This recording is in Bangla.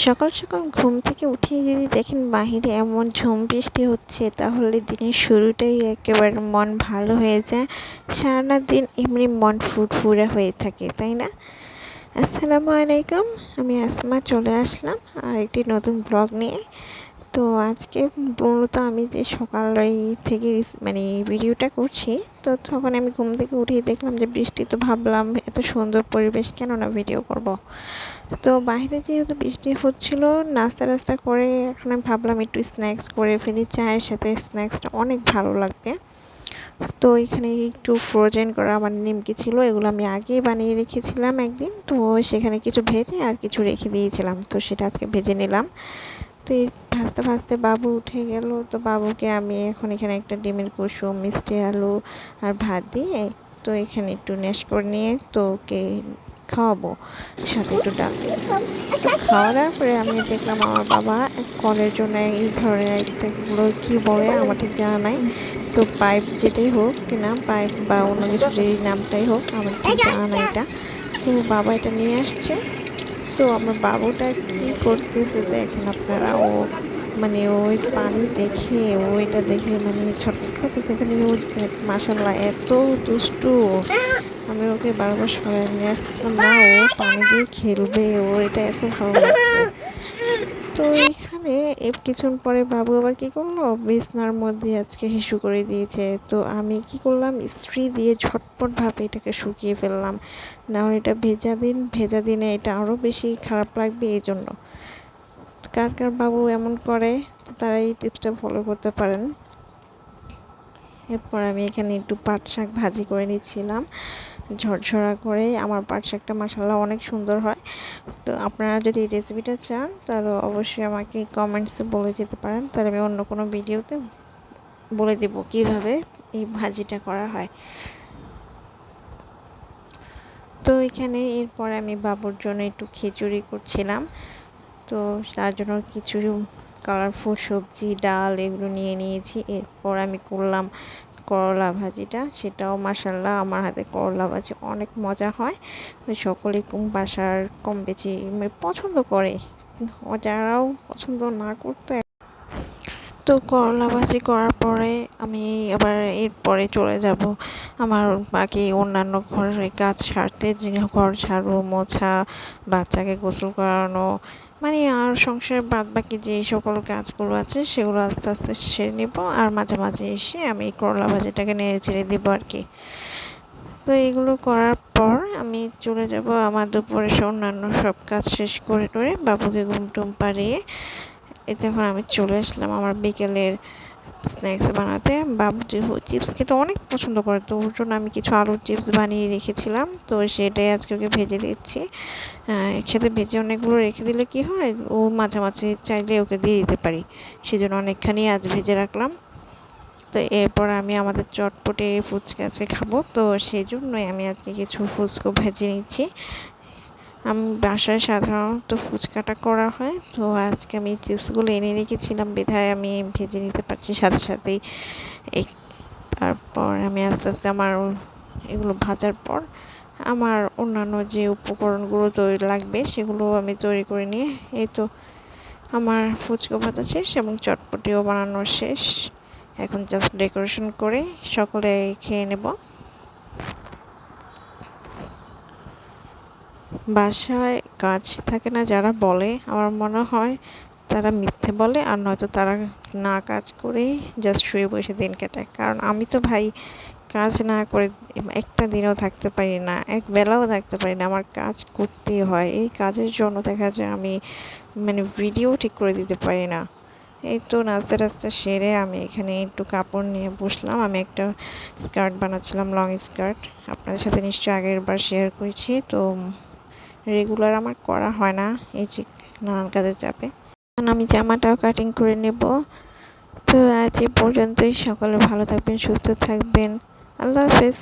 সকাল সকাল ঘুম থেকে উঠিয়ে যদি দেখেন বাহিরে এমন ঝুম বৃষ্টি হচ্ছে, তাহলে দিনের শুরুটাই একেবারে মন ভালো হয়ে যায়। সারাটা দিন এমনি মন ফুরফুরে হয়ে থাকে, তাই না? আসসালামু আলাইকুম, আমি আসমা চলে আসলাম আর একটি নতুন ব্লগ নিয়ে। তো আজকে মূলত আমি যে সকাল থেকে মানে ভিডিওটা করছি, তো তখন আমি ঘুম থেকে উঠেই দেখলাম যে বৃষ্টি, তো ভাবলাম এত সুন্দর পরিবেশ কেন না ভিডিও করব। তো বাইরে যেহেতু বৃষ্টি হচ্ছিল, নাস্তা রাস্তা করে এখন আমি ভাবলাম একটু স্ন্যাক্স করে ফেলি, চায়ের সাথে স্ন্যাক্সটা অনেক ভালো লাগবে। তো এখানে একটু ফ্রোজেন করা আমার নিমকি ছিল, এগুলো আমি আগেই বানিয়ে রেখেছিলাম একদিন, তো সেখানে কিছু ভেজে আর কিছু রেখে দিয়েছিলাম, তো সেটা আজকে ভেজে নিলাম। তো এই ভাজতে ভাজতে বাবু উঠে গেল। তো বাবুকে আমি এখন এখানে একটা ডিমের কুসুম মিষ্টি আলু আর ভাত দিয়ে তো এখানে একটু নেশ করে নিয়ে তো ওকে খাওয়াবো। সাথে একটু ডাল তো খাওয়ার পরে আমি দেখলাম আমার বাবা কলের জন্য এই ধরনেরগুলো কী বলে আমার ঠিক জানা নাই। তো পাইপ যেটাই হোক কি কিনা পাইপ বা অন্য কিছু যেই নামটাই হোক, আমার ঠিক জানা নাই এটা। তো বাবা এটা নিয়ে আসছে। তো আমার বাবুটা কি করতেছে দেখেন আপনারা, ও মানে ওই পানি দেখে ওইটা দেখে মানে ছোট্ট সেখানে ও মাসাল্লাহ এত দুষ্টু। আমি ওকে বারবার সরাই নিয়ে আসতাম না ও পানি দিয়ে খেলবে, ও এটা এত ভালো লাগছে। তো এখানে কিছুক্ষণ পরে বাবু আবার কি করল? বিছনার মধ্যে আজকে হিসু করে দিয়েছে। তো আমি কি করলাম? স্ত্রী দিয়ে ঝটপট ভাবে এটাকে শুকিয়ে ফেললাম। না এটা ভেজা দিন, ভেজা দিনে এটা আরও বেশি খারাপ লাগবে এই জন্য কার কার বাবু এমন করে তারা এই টিপসটা ফলো করতে পারেন। এরপর আমি এখানে একটু পাট শাক ভাজি করে নিচ্ছিলাম। ঝরঝরা করে আমার পাট শাকটা মশালা অনেক সুন্দর হয়। তো আপনারা যদি রেসিপিটা চান, তাহলে অবশ্যই আমাকে কমেন্টসে বলে যেতে পারেন। তাহলে আমি অন্য কোনো ভিডিওতে বলে দেব কীভাবে এই ভাজিটা করা হয়। তো এখানে এরপর আমি বাবুর জন্য একটু খিচুড়ি করছিলাম। তো তার জন্য কিছু কালারফুল সবজি, ডাল এগুলো নিয়ে নিয়েছি। এরপর আমি করলাম করলা ভাজিটা। সেটাও মাসাল্লাহ আমার হাতে করলা ভাজি অনেক মজা হয়। সকলে বাসার কম বেশি মানে পছন্দ করে। যারাও পছন্দ না করতে তো করলা ভাজি করার পরে আমি আবার এরপরে চলে যাব। আমার বাকি অন্যান্য ঘরের কাজ সারতে। যে ঘর ঝাড়ু মোছা, বাচ্চাকে গোসল করানো মানে আর সংসারের বাদ বাকি যে সকল কাজগুলো আছে, সেগুলো আস্তে আস্তে সেরে নেব। আর মাঝে মাঝে এসে আমি করলা ভাজিটাকে নেড়ে ছেড়ে দেবো আর কি। তো এগুলো করার পর আমি চলে যাব আমার দুপুরে অন্যান্য সব কাজ শেষ করে করে বাবুকে ঘুম টুম পাড়িয়ে। এতে এখন আমি চলে আসলাম আমার বিকেলের স্ন্যাক্স বানাতে। বাবু চিপস খেতে অনেক পছন্দ করে তো ওর জন্য আমি কিছু আলুর চিপস বানিয়ে রেখেছিলাম। তো সেটাই আজকে ওকে ভেজে দিচ্ছি। একসাথে ভেজে অনেকগুলো রেখে দিলে কি হয়, ও মাঝে মাঝে চাইলে ওকে দিয়ে দিতে পারি। সেজন্য অনেকখানি আজ ভেজে রাখলাম। তো এরপর আমি আমাদের চটপটে ফুচকা আছে খাব। তো সেই জন্যই আমি আজকে কিছু ফুচকো ভেজে নিচ্ছি। আমি, বাসায় সাধারণত ফুচকাটা করা হয়। তো আজকে আমি চিপসগুলো এনে রেখেছিলাম, বিধায় আমি ভেজে নিতে পারছি সাথে সাথেই। তারপর আমি আস্তে আস্তে আমার এগুলো ভাজার পর আমার অন্যান্য যে উপকরণগুলো তৈরি লাগবে সেগুলো আমি তৈরি করে নিয়ে, এই তো আমার ফুচকা ভাজা শেষ এবং চটপটিও বানানো শেষ। এখন জাস্ট ডেকোরেশন করে সকলে খেয়ে নেব। বাসায় কাজ থাকে না, যারা বলে, আমার মনে হয় তারা মিথ্যে বলে আর নয়তো তারা না কাজ করে জাস্ট শুয়ে বসে দিন কাটায়। কারণ আমি তো ভাই কাজ না করে একটা দিনও থাকতে পারি না, এক বেলাও থাকতে পারি না, আমার কাজ করতেই হয়। এই কাজের জন্য দেখা যায় আমি মানে ভিডিও ঠিক করে দিতে পারি না। এই তো নাস্তা টাস্তা সেরে আমি এখানে একটু কাপড় নিয়ে বসলাম, আমি একটা স্কার্ট বানাচ্ছিলাম লং স্কার্ট আপনাদের সাথে নিশ্চয়ই আগের বার শেয়ার করেছি, তো রেগুলার আমার করা হয় না, এই যে নানান কাজের চাপে। আমি জামাটাও কাটিং করে নেব। তো আজ এ পর্যন্তই, সকলে ভালো থাকবেন, সুস্থ থাকবেন। আল্লাহ হাফেজ।